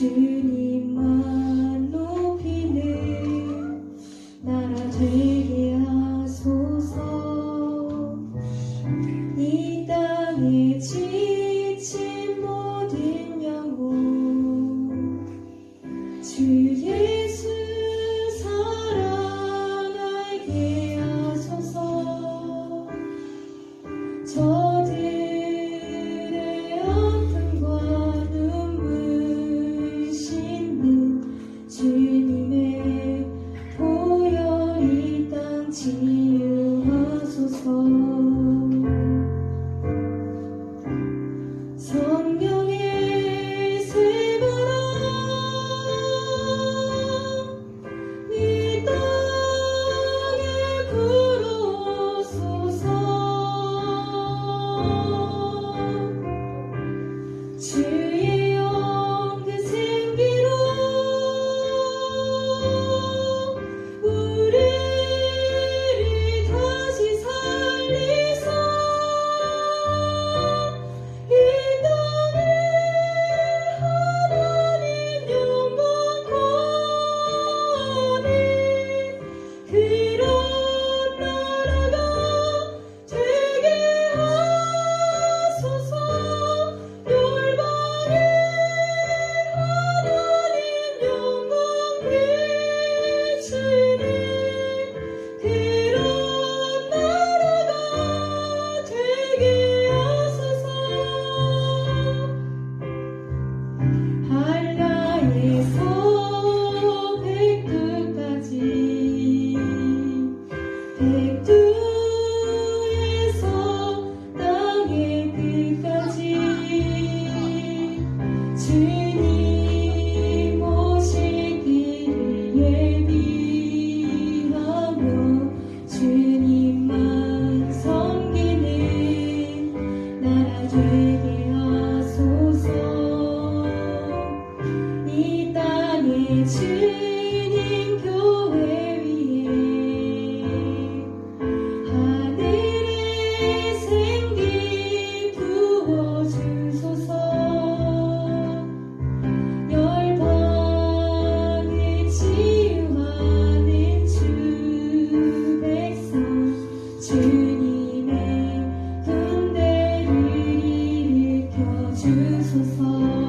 주님만 높이는 나라 되게 하소서. 이 땅에 지친 모든 영혼 주예 주님의 보혈 이땅 치유하소서 choose will fall.